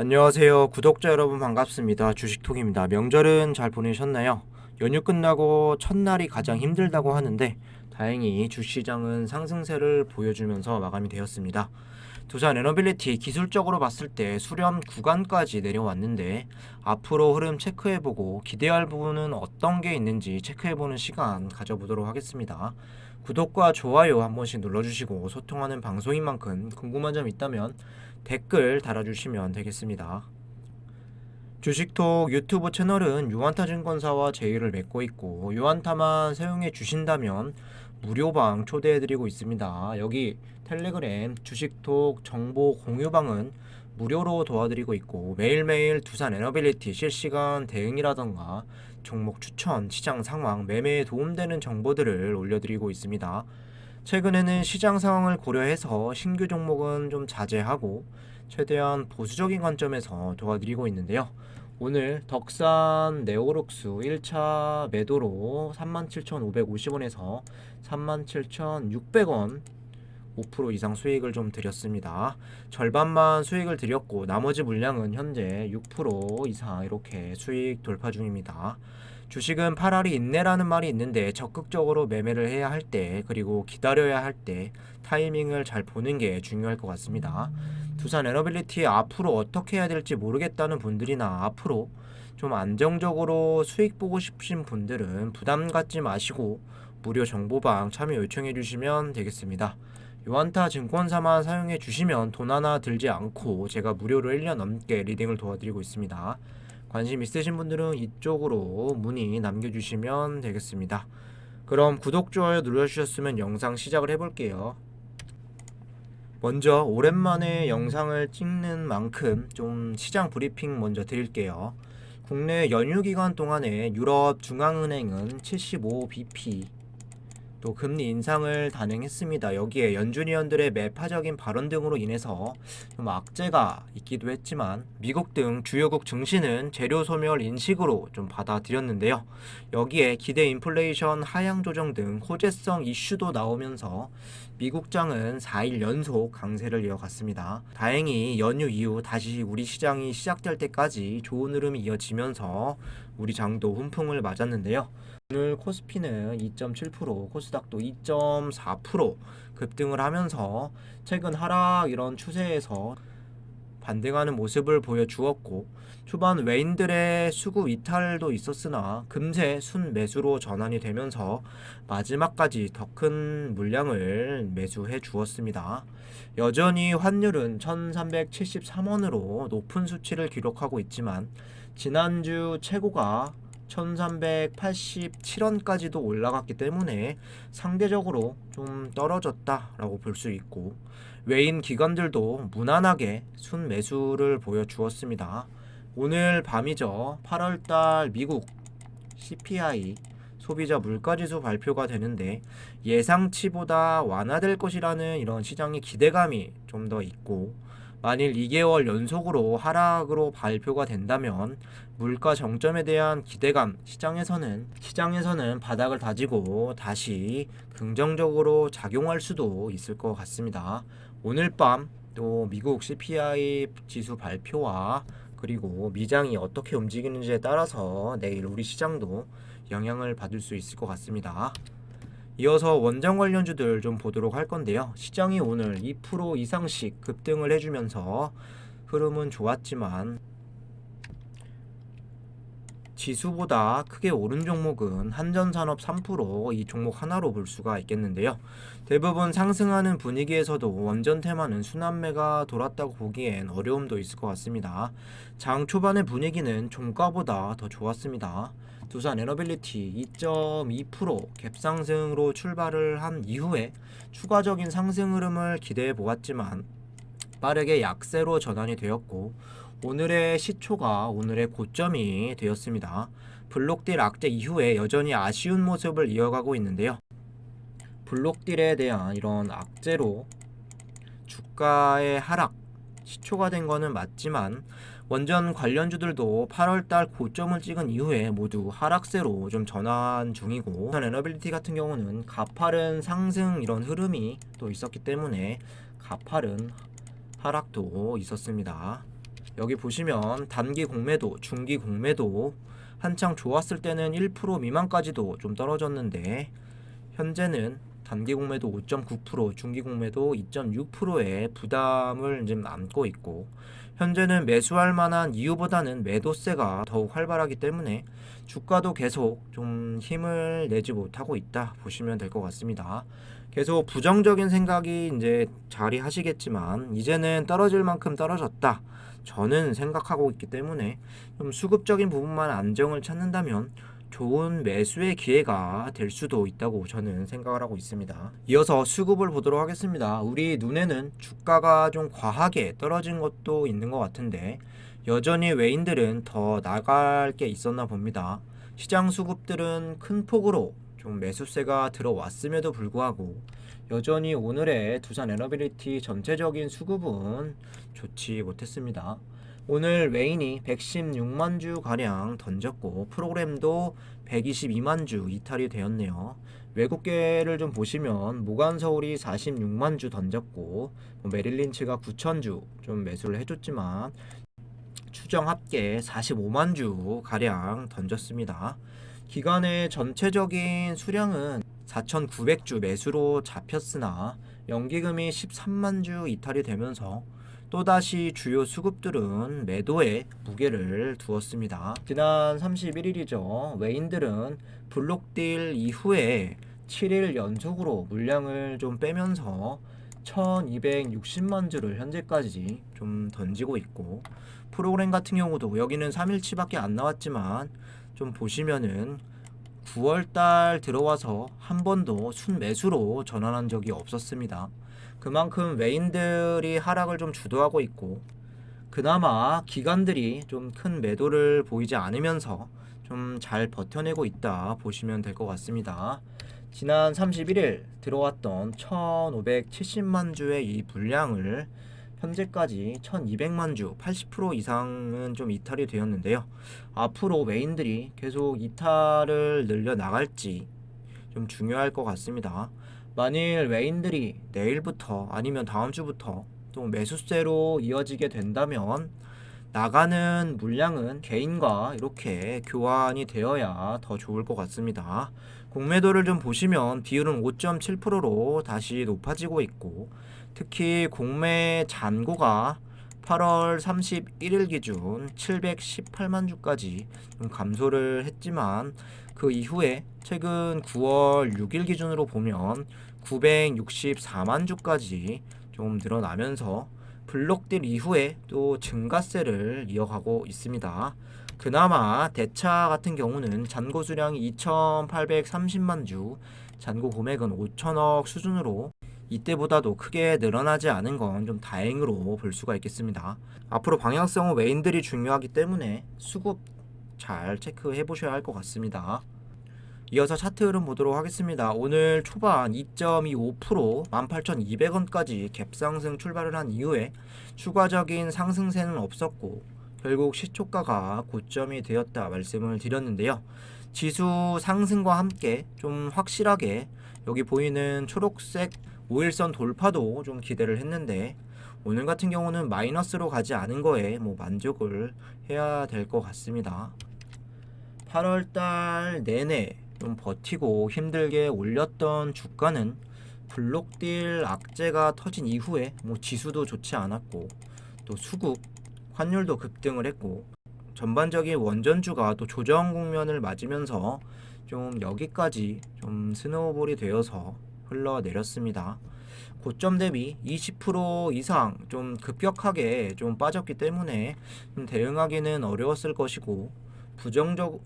안녕하세요. 구독자 여러분 반갑습니다. 주식톡입니다. 명절은 잘 보내셨나요? 연휴 끝나고 첫날이 가장 힘들다고 하는데 다행히 주시장은 상승세를 보여주면서 마감이 되었습니다. 두산 에너빌리티 기술적으로 봤을 때 수렴 구간까지 내려왔는데 앞으로 흐름 체크해보고 기대할 부분은 어떤 게 있는지 체크해보는 시간 가져보도록 하겠습니다. 구독과 좋아요 한 번씩 눌러주시고 소통하는 방송인 만큼 궁금한 점 있다면 댓글 달아주시면 되겠습니다. 주식톡 유튜브 채널은 유한타 증권사와 제휴를 맺고 있고 유한타만 사용해 주신다면 무료방 초대해드리고 있습니다. 여기 텔레그램 주식톡 정보 공유방은 무료로 도와드리고 있고 매일매일 두산 에너빌리티 실시간 대응이라던가 종목 추천, 시장 상황, 매매에 도움되는 정보들을 올려드리고 있습니다. 최근에는 시장 상황을 고려해서 신규 종목은 좀 자제하고 최대한 보수적인 관점에서 도와드리고 있는데요. 오늘 덕산 네오룩스 1차 매도로 37,550원에서 37,600원 5% 이상 수익을 좀 드렸습니다. 절반만 수익을 드렸고 나머지 물량은 현재 6% 이상 이렇게 수익 돌파 중입니다. 주식은 8알이 인내라는 말이 있는데 적극적으로 매매를 해야 할 때 그리고 기다려야 할 때 타이밍을 잘 보는 게 중요할 것 같습니다. 두산 에너빌리티 앞으로 어떻게 해야 될지 모르겠다는 분들이나 앞으로 좀 안정적으로 수익 보고 싶으신 분들은 부담 갖지 마시고 무료 정보방 참여 요청해 주시면 되겠습니다. 요한타 증권사만 사용해 주시면 돈 하나 들지 않고 제가 무료로 1년 넘게 리딩을 도와드리고 있습니다. 관심 있으신 분들은 이쪽으로 문의 남겨주시면 되겠습니다. 그럼 구독, 좋아요 눌러주셨으면 영상 시작을 해볼게요. 먼저 오랜만에 영상을 찍는 만큼 좀 시장 브리핑 먼저 드릴게요. 국내 연휴 기간 동안에 유럽 중앙은행은 75bp 또 금리 인상을 단행했습니다. 여기에 연준위원들의 매파적인 발언 등으로 인해서 좀 악재가 있기도 했지만 미국 등 주요국 증시는 재료 소멸 인식으로 좀 받아들였는데요. 여기에 기대 인플레이션 하향 조정 등 호재성 이슈도 나오면서 미국장은 4일 연속 강세를 이어갔습니다. 다행히 연휴 이후 다시 우리 시장이 시작될 때까지 좋은 흐름이 이어지면서 우리 장도 훈풍을 맞았는데요. 오늘 코스피는 2.7%, 코스닥도 2.4% 급등을 하면서 최근 하락 이런 추세에서 반등하는 모습을 보여주었고 초반 외인들의 수급 이탈도 있었으나 금세 순 매수로 전환이 되면서 마지막까지 더 큰 물량을 매수해 주었습니다. 여전히 환율은 1373원으로 높은 수치를 기록하고 있지만 지난주 최고가 1387원까지도 올라갔기 때문에 상대적으로 좀 떨어졌다라고 볼 수 있고 외인 기관들도 무난하게 순 매수를 보여주었습니다. 오늘 밤이죠. 8월달 미국 CPI 소비자 물가지수 발표가 되는데 예상치보다 완화될 것이라는 이런 시장의 기대감이 좀 더 있고 만일 2개월 연속으로 하락으로 발표가 된다면 물가 정점에 대한 기대감 시장에서는 시장에서는 바닥을 다지고 다시 긍정적으로 작용할 수도 있을 것 같습니다. 오늘 밤 또 미국 CPI 지수 발표와 그리고 미장이 어떻게 움직이는지에 따라서 내일 우리 시장도 영향을 받을 수 있을 것 같습니다. 이어서 원장 관련주들 좀 보도록 할 건데요. 시장이 오늘 2% 이상씩 급등을 해주면서 흐름은 좋았지만 지수보다 크게 오른 종목은 한전산업 3%이 종목 하나로 볼 수가 있겠는데요. 대부분 상승하는 분위기에서도 원전 테마는 순환매가 돌았다고 보기엔 어려움도 있을 것 같습니다. 장 초반의 분위기는 종가보다 더 좋았습니다. 두산 에너빌리티 2.2% 갭상승으로 출발을 한 이후에 추가적인 상승 흐름을 기대해 보았지만 빠르게 약세로 전환이 되었고 오늘의 시초가 오늘의 고점이 되었습니다. 블록딜 악재 이후에 여전히 아쉬운 모습을 이어가고 있는데요. 블록딜에 대한 이런 악재로 주가의 하락 시초가 된 거는 맞지만 원전 관련주들도 8월달 고점을 찍은 이후에 모두 하락세로 좀 전환 중이고 에너빌리티 같은 경우는 가파른 상승 이런 흐름이 또 있었기 때문에 가파른 하락도 있었습니다. 여기 보시면 단기 공매도, 중기 공매도 한창 좋았을 때는 1% 미만까지도 좀 떨어졌는데 현재는 단기 공매도 5.9%, 중기 공매도 2.6%의 부담을 좀 안고 있고 현재는 매수할 만한 이유보다는 매도세가 더욱 활발하기 때문에 주가도 계속 좀 힘을 내지 못하고 있다 보시면 될 것 같습니다. 계속 부정적인 생각이 이제 자리하시겠지만 이제는 떨어질 만큼 떨어졌다. 저는 생각하고 있기 때문에 좀 수급적인 부분만 안정을 찾는다면 좋은 매수의 기회가 될 수도 있다고 저는 생각을 하고 있습니다. 이어서 수급을 보도록 하겠습니다. 우리 눈에는 주가가 좀 과하게 떨어진 것도 있는 것 같은데 여전히 외인들은 더 나갈 게 있었나 봅니다. 시장 수급들은 큰 폭으로 좀 매수세가 들어왔음에도 불구하고 여전히 오늘의 두산 에너빌리티 전체적인 수급은 좋지 못했습니다. 오늘 외인이 116만 주 가량 던졌고 프로그램도 122만 주 이탈이 되었네요. 외국계를 좀 보시면 모간 서울이 46만 주 던졌고 뭐 메릴린치가 9천 주 좀 매수를 해줬지만 추정 합계 45만 주 가량 던졌습니다. 기간의 전체적인 수량은 4,900주 매수로 잡혔으나 연기금이 13만 주 이탈이 되면서 또다시 주요 수급들은 매도에 무게를 두었습니다. 지난 31일이죠. 외인들은 블록딜 이후에 7일 연속으로 물량을 좀 빼면서 1260만 주를 현재까지 좀 던지고 있고 프로그램 같은 경우도 여기는 3일치밖에 안 나왔지만 좀 보시면은 9월달 들어와서 한 번도 순매수로 전환한 적이 없었습니다. 그만큼 외인들이 하락을 좀 주도하고 있고 그나마 기관들이 좀 큰 매도를 보이지 않으면서 좀 잘 버텨내고 있다 보시면 될 것 같습니다. 지난 31일 들어왔던 1570만 주의 이 물량을 현재까지 1200만 주, 80% 이상은 좀 이탈이 되었는데요. 앞으로 외인들이 계속 이탈을 늘려 나갈지 좀 중요할 것 같습니다. 만일 외인들이 내일부터 아니면 다음 주부터 또 매수세로 이어지게 된다면 나가는 물량은 개인과 이렇게 교환이 되어야 더 좋을 것 같습니다. 공매도를 좀 보시면 비율은 5.7%로 다시 높아지고 있고 특히 공매 잔고가 8월 31일 기준 718만 주까지 좀 감소를 했지만 그 이후에 최근 9월 6일 기준으로 보면 964만 주까지 좀 늘어나면서 블록딜 이후에 또 증가세를 이어가고 있습니다. 그나마 대차 같은 경우는 잔고 수량이 2,830만 주, 잔고 금액은 5천억 수준으로 이때보다도 크게 늘어나지 않은 건 좀 다행으로 볼 수가 있겠습니다. 앞으로 방향성은 외인들이 중요하기 때문에 수급 잘 체크해 보셔야 할 것 같습니다. 이어서 차트 흐름 보도록 하겠습니다. 오늘 초반 2.25% 18,200원까지 갭상승 출발을 한 이후에 추가적인 상승세는 없었고 결국 시초가가 고점이 되었다 말씀을 드렸는데요. 지수 상승과 함께 좀 확실하게 여기 보이는 초록색 5일선 돌파도 좀 기대를 했는데 오늘 같은 경우는 마이너스로 가지 않은 거에 뭐 만족을 해야 될 것 같습니다. 8월달 내내 좀 버티고 힘들게 올렸던 주가는 블록딜 악재가 터진 이후에 뭐 지수도 좋지 않았고 또 수급 환율도 급등을 했고 전반적인 원전주가 또 조정 국면을 맞으면서 좀 여기까지 좀 스노우볼이 되어서 흘러내렸습니다. 고점 대비 20% 이상 좀 급격하게 좀 빠졌기 때문에 좀 대응하기는 어려웠을 것이고 부정적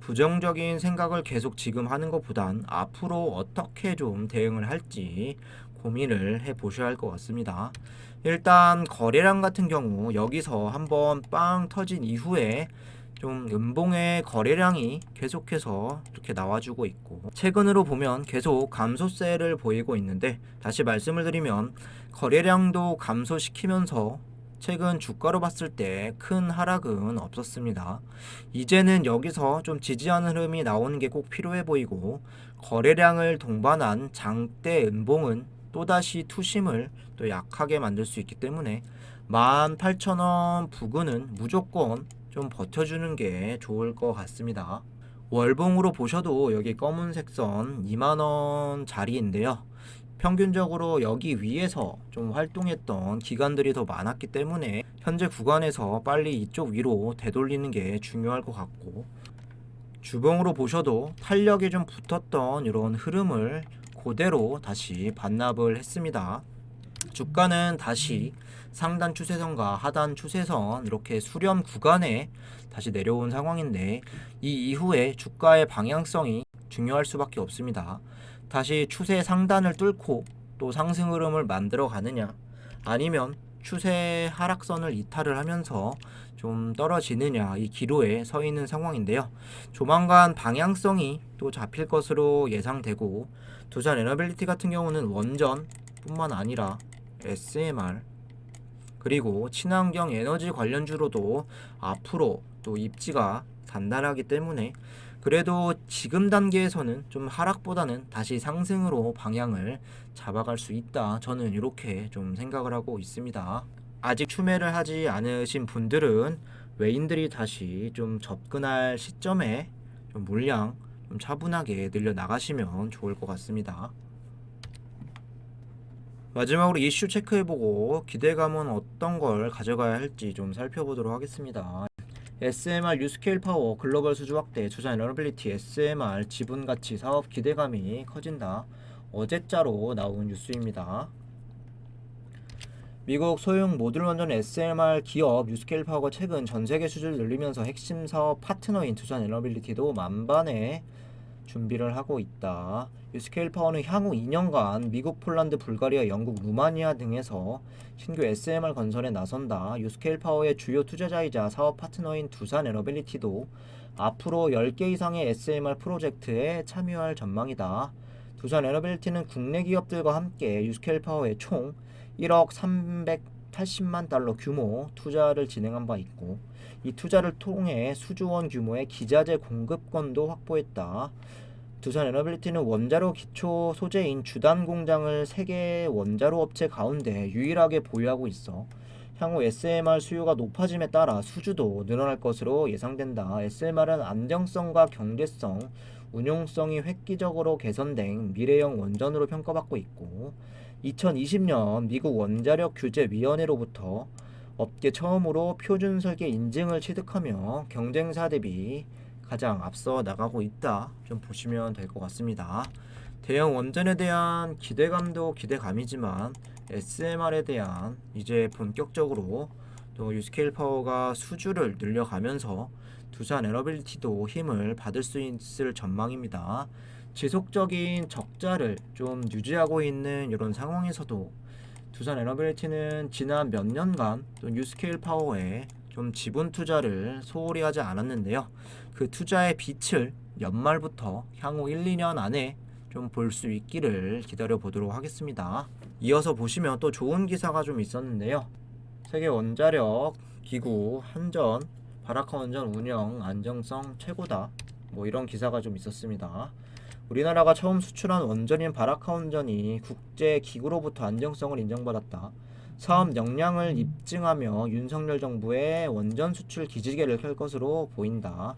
부정적인 생각을 계속 지금 하는 것보단 앞으로 어떻게 좀 대응을 할지 고민을 해 보셔야 할 것 같습니다. 일단 거래량 같은 경우 여기서 한번 빵 터진 이후에 좀 음봉의 거래량이 계속해서 이렇게 나와주고 있고 최근으로 보면 계속 감소세를 보이고 있는데 다시 말씀을 드리면 거래량도 감소시키면서 최근 주가로 봤을 때 큰 하락은 없었습니다. 이제는 여기서 좀 지지하는 흐름이 나오는 게 꼭 필요해 보이고 거래량을 동반한 장대 음봉은 또다시 투심을 또 약하게 만들 수 있기 때문에 18,000원 부근은 무조건 좀 버텨주는 게 좋을 것 같습니다. 월봉으로 보셔도 여기 검은색 선 2만원 자리인데요. 평균적으로 여기 위에서 좀 활동했던 기간들이 더 많았기 때문에 현재 구간에서 빨리 이쪽 위로 되돌리는 게 중요할 것 같고 주봉으로 보셔도 탄력이 좀 붙었던 이런 흐름을 그대로 다시 반납을 했습니다. 주가는 다시 상단 추세선과 하단 추세선 이렇게 수렴 구간에 다시 내려온 상황인데 이 이후에 주가의 방향성이 중요할 수밖에 없습니다. 다시 추세 상단을 뚫고 또 상승 흐름을 만들어 가느냐 아니면 추세 하락선을 이탈을 하면서 좀 떨어지느냐 이 기로에 서 있는 상황인데요. 조만간 방향성이 또 잡힐 것으로 예상되고 두산 에너빌리티 같은 경우는 원전뿐만 아니라 SMR 그리고 친환경 에너지 관련주로도 앞으로 또 입지가 단단하기 때문에 그래도 지금 단계에서는 좀 하락보다는 다시 상승으로 방향을 잡아갈 수 있다. 저는 이렇게 좀 생각을 하고 있습니다. 아직 추매를 하지 않으신 분들은 외인들이 다시 좀 접근할 시점에 좀 물량 좀 차분하게 늘려 나가시면 좋을 것 같습니다. 마지막으로 이슈 체크해보고 기대감은 어떤 걸 가져가야 할지 좀 살펴보도록 하겠습니다. SMR 유스케일 파워 글로벌 수주 확대 투자 에너빌리티 SMR 지분 가치 사업 기대감이 커진다. 어제자로 나온 뉴스입니다. 미국 소형 모듈 원전 SMR 기업 유스케일 파워가 최근 전 세계 수주를 늘리면서 핵심 사업 파트너인 투자 에너빌리티도 만반의 준비를 하고 있다. 유스케일 파워는 향후 2년간 미국, 폴란드, 불가리아, 영국, 루마니아 등에서 신규 SMR 건설에 나선다. 유스케일 파워의 주요 투자자이자 사업 파트너인 두산 에너빌리티도 앞으로 10개 이상의 SMR 프로젝트에 참여할 전망이다. 두산 에너빌리티는 국내 기업들과 함께 유스케일 파워에 총 1억 380만 달러 규모 투자를 진행한 바 있고 이 투자를 통해 수주원 규모의 기자재 공급권도 확보했다. 두산 에너빌리티는 원자로 기초 소재인 주단 공장을 세계 원자로 업체 가운데 유일하게 보유하고 있어 향후 SMR 수요가 높아짐에 따라 수주도 늘어날 것으로 예상된다. SMR은 안정성과 경제성, 운용성이 획기적으로 개선된 미래형 원전으로 평가받고 있고 2020년 미국 원자력 규제 위원회로부터 업계 처음으로 표준 설계 인증을 취득하며 경쟁사 대비 가장 앞서 나가고 있다. 좀 보시면 될 것 같습니다. 대형 원전에 대한 기대감도 기대감이지만 SMR에 대한 이제 본격적으로 또 유스케일 파워가 수주를 늘려가면서 두산 에너빌리티도 힘을 받을 수 있을 전망입니다. 지속적인 적자를 좀 유지하고 있는 이런 상황에서도 두산 에너빌리티는 지난 몇 년간 또 뉴스케일 파워에 좀 지분 투자를 소홀히 하지 않았는데요. 그 투자의 빛을 연말부터 향후 1, 2년 안에 좀 볼 수 있기를 기다려 보도록 하겠습니다. 이어서 보시면 또 좋은 기사가 좀 있었는데요. 세계 원자력 기구 한전 바라카 원전 운영 안정성 최고다. 뭐 이런 기사가 좀 있었습니다. 우리나라가 처음 수출한 원전인 바라카 원전이 국제 기구로부터 안정성을 인정받았다. 사업 역량을 입증하며 윤석열 정부의 원전 수출 기지개를 켤 것으로 보인다.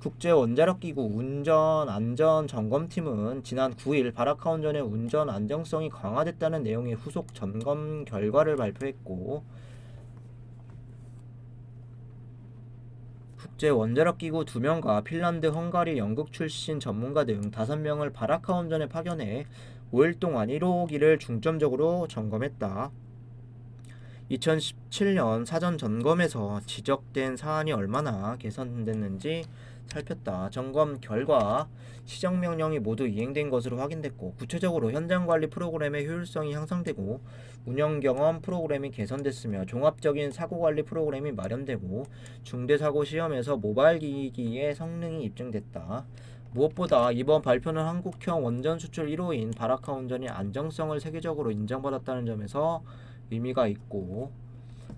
국제 원자력 기구 운전 안전 점검팀은 지난 9일 바라카 원전의 운전 안정성이 강화됐다는 내용의 후속 점검 결과를 발표했고 국제 원자력 기구 2명과 핀란드, 헝가리, 영국 출신 전문가 등 5명을 바라카 원전에 파견해 5일 동안 1호기를 중점적으로 점검했다. 2017년 사전 점검에서 지적된 사안이 얼마나 개선됐는지 살폈다. 점검 결과 시정 명령이 모두 이행된 것으로 확인됐고 구체적으로 현장 관리 프로그램의 효율성이 향상되고 운영 경험 프로그램이 개선됐으며 종합적인 사고 관리 프로그램이 마련되고 중대 사고 시험에서 모바일 기기의 성능이 입증됐다. 무엇보다 이번 발표는 한국형 원전 수출 1호인 바라카 원전이 안정성을 세계적으로 인정받았다는 점에서 의미가 있고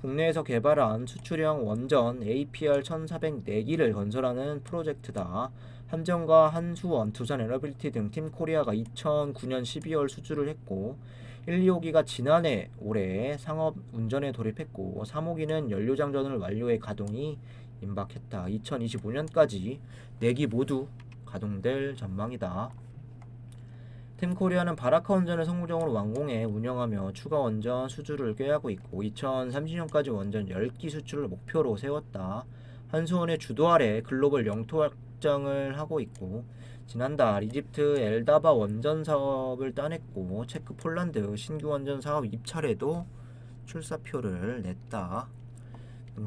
국내에서 개발한 수출형 원전 APR 1404기를 건설하는 프로젝트다. 한전과 한수원, 두산 에너빌티 등 팀 코리아가 2009년 12월 수주를 했고 1, 2호기가 지난해 올해 상업 운전에 돌입했고 3호기는 연료 장전을 완료해 가동이 임박했다. 2025년까지 4기 모두 가동될 전망이다. 팀코리아는 바라카 원전을 성공적으로 완공해 운영하며 추가 원전 수주를 꾀하고 있고 2030년까지 원전 10기 수출을 목표로 세웠다. 한수원의 주도 아래 글로벌 영토 확장을 하고 있고 지난달 이집트 엘다바 원전 사업을 따냈고 체크 폴란드 신규 원전 사업 입찰에도 출사표를 냈다.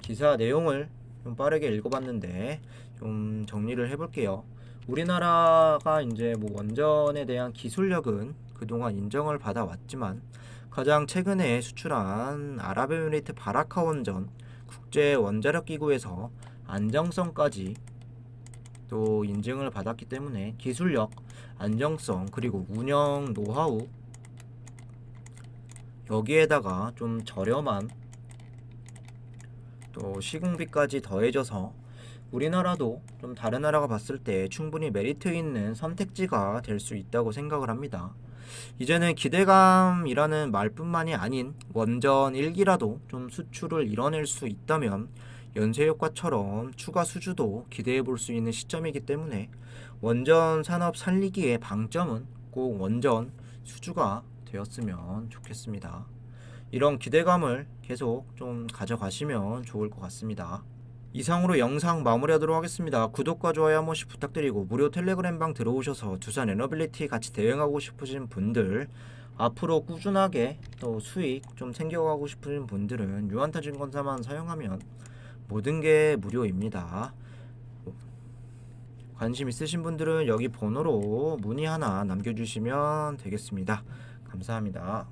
기사 내용을 좀 빠르게 읽어봤는데 좀 정리를 해볼게요. 우리나라가 이제 뭐 원전에 대한 기술력은 그동안 인정을 받아왔지만 가장 최근에 수출한 아랍에미리트 바라카 원전 국제 원자력 기구에서 안정성까지 또 인증을 받았기 때문에 기술력, 안정성 그리고 운영 노하우 여기에다가 좀 저렴한 또 시공비까지 더해져서 우리나라도 좀 다른 나라가 봤을 때 충분히 메리트 있는 선택지가 될 수 있다고 생각을 합니다. 이제는 기대감이라는 말뿐만이 아닌 원전 1기라도 좀 수출을 이뤄낼 수 있다면 연쇄 효과처럼 추가 수주도 기대해 볼 수 있는 시점이기 때문에 원전 산업 살리기의 방점은 꼭 원전 수주가 되었으면 좋겠습니다. 이런 기대감을 계속 좀 가져가시면 좋을 것 같습니다. 이상으로 영상 마무리하도록 하겠습니다. 구독과 좋아요 한 번씩 부탁드리고 무료 텔레그램방 들어오셔서 두산 에너빌리티 같이 대응하고 싶으신 분들 앞으로 꾸준하게 또 수익 좀 챙겨가고 싶으신 분들은 유한타 증권사만 사용하면 모든 게 무료입니다. 관심 있으신 분들은 여기 번호로 문의 하나 남겨주시면 되겠습니다. 감사합니다.